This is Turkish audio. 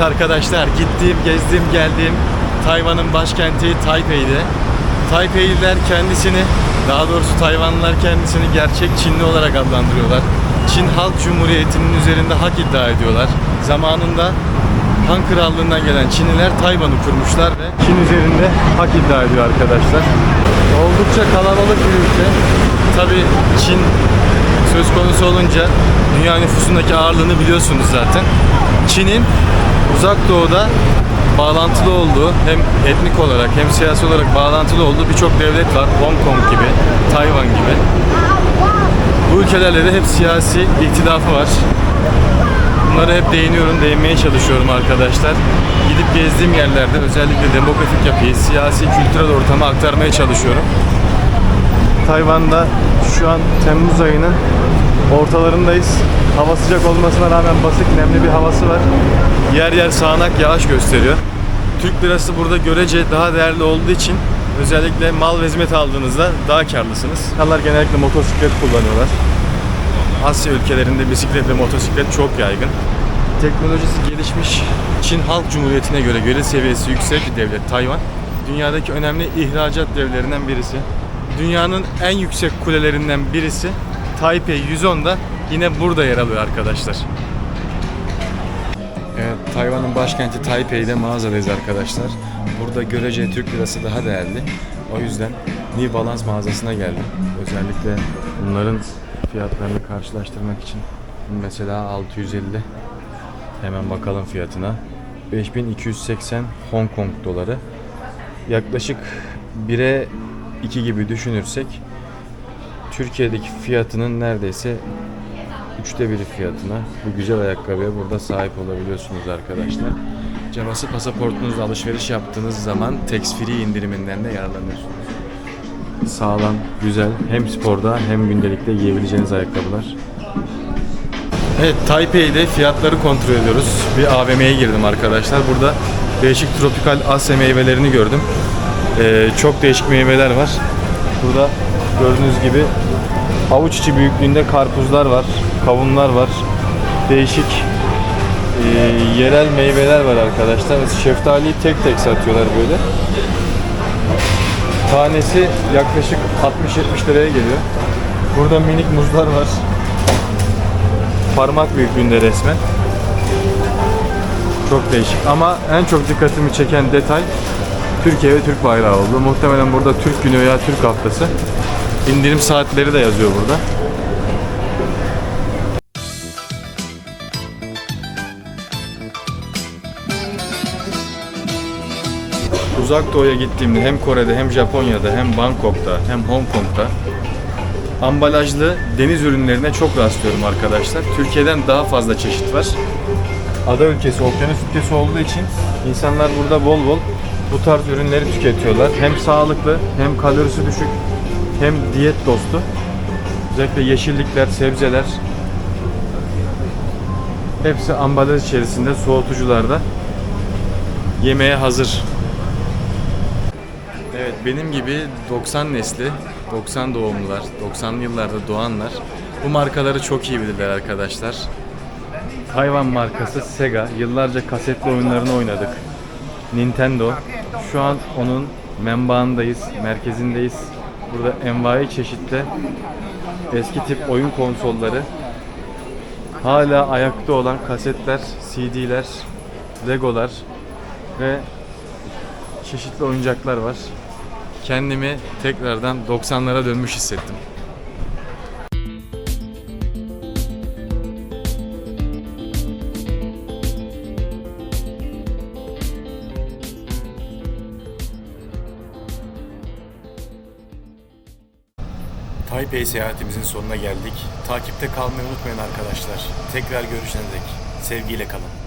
arkadaşlar gittiğim, gezdiğim, geldiğim Tayvan'ın başkenti Taipei'de. Taipei'liler kendisini, daha doğrusu Tayvanlılar kendisini gerçek Çinli olarak adlandırıyorlar. Çin Halk Cumhuriyeti'nin üzerinde hak iddia ediyorlar. Zamanında Han Krallığından gelen Çinliler Tayvan'ı kurmuşlar ve Çin üzerinde hak iddia ediyor arkadaşlar. Oldukça kalabalık bir ülke. Tabi Çin söz konusu olunca dünya nüfusundaki ağırlığını biliyorsunuz zaten. Çin'in uzak doğuda bağlantılı olduğu hem etnik olarak hem siyasi olarak bağlantılı olduğu birçok devlet var. Hong Kong gibi, Tayvan gibi. Bu ülkelerle de hep siyasi ihtilafı var. Bunlara hep değiniyorum, değinmeye çalışıyorum arkadaşlar. Gidip gezdiğim yerlerde özellikle demografik yapıyı, siyasi, kültürel ortamı aktarmaya çalışıyorum. Tayvan'da şu an Temmuz ayının ortalarındayız. Hava sıcak olmasına rağmen basık nemli bir havası var. Yer yer sağanak yağış gösteriyor. Türk lirası burada görece daha değerli olduğu için özellikle mal ve hizmet aldığınızda daha karlısınız. İnsanlar genellikle motosiklet kullanıyorlar. Asya ülkelerinde bisiklet ve motosiklet çok yaygın. Teknolojisi gelişmiş Çin Halk Cumhuriyeti'ne göre gelir seviyesi yüksek bir devlet Tayvan. Dünyadaki önemli ihracat devlerinden birisi. Dünyanın en yüksek kulelerinden birisi Taipei 110'da yine burada yer alıyor arkadaşlar. Evet, Tayvan'ın başkenti Taipei'de mağazadayız arkadaşlar. Burada görece Türk lirası daha değerli. O yüzden New Balance mağazasına geldim. Özellikle bunların fiyatlarını karşılaştırmak için. Mesela 650 hemen bakalım fiyatına. 5280 Hong Kong doları. Yaklaşık 1'e 2 gibi düşünürsek Türkiye'deki fiyatının neredeyse üçte biri fiyatına bu güzel ayakkabıya burada sahip olabiliyorsunuz arkadaşlar. Cabası pasaportunuzla alışveriş yaptığınız zaman tax free indiriminden de yararlanıyorsunuz. Sağlam, güzel hem sporda hem gündelikte giyebileceğiniz ayakkabılar. Evet Taipei'de fiyatları kontrol ediyoruz. Bir AVM'ye girdim arkadaşlar. Burada değişik tropikal Asya meyvelerini gördüm. Ee, çok değişik meyveler var. Burada gördüğünüz gibi avuç içi büyüklüğünde karpuzlar var, kavunlar var. Değişik e, yerel meyveler var arkadaşlar. Şeftaliyi tek tek satıyorlar böyle. Tanesi yaklaşık 60-70 liraya geliyor. Burada minik muzlar var. Parmak büyüklüğünde resmen. Çok değişik ama en çok dikkatimi çeken detay Türkiye ve Türk bayrağı oldu. Muhtemelen burada Türk Günü veya Türk Haftası. İndirim saatleri de yazıyor burada. Uzak Doğu'ya gittiğimde hem Kore'de hem Japonya'da hem Bangkok'ta hem Hong Kong'da ambalajlı deniz ürünlerine çok rastlıyorum arkadaşlar. Türkiye'den daha fazla çeşit var. Ada ülkesi, okyanus ülkesi olduğu için insanlar burada bol bol bu tarz ürünleri tüketiyorlar. Hem sağlıklı, hem kalorisi düşük, hem diyet dostu. Özellikle yeşillikler, sebzeler hepsi ambalaj içerisinde soğutucularda yemeğe hazır. Evet benim gibi 90 nesli, 90 doğumlular, 90'lı yıllarda doğanlar bu markaları çok iyi bilirler arkadaşlar. Tayvan markası Sega. Yıllarca kasetli oyunlarını oynadık. Nintendo. Şu an onun menbaındayız, merkezindeyiz. Burada envai çeşitte eski tip oyun konsolları, hala ayakta olan kasetler, CD'ler, Legolar ve çeşitli oyuncaklar var. Kendimi tekrardan 90'lara dönmüş hissettim. Taipei seyahatimizin sonuna geldik. Takipte kalmayı unutmayın arkadaşlar. Tekrar görüşene dek sevgiyle kalın.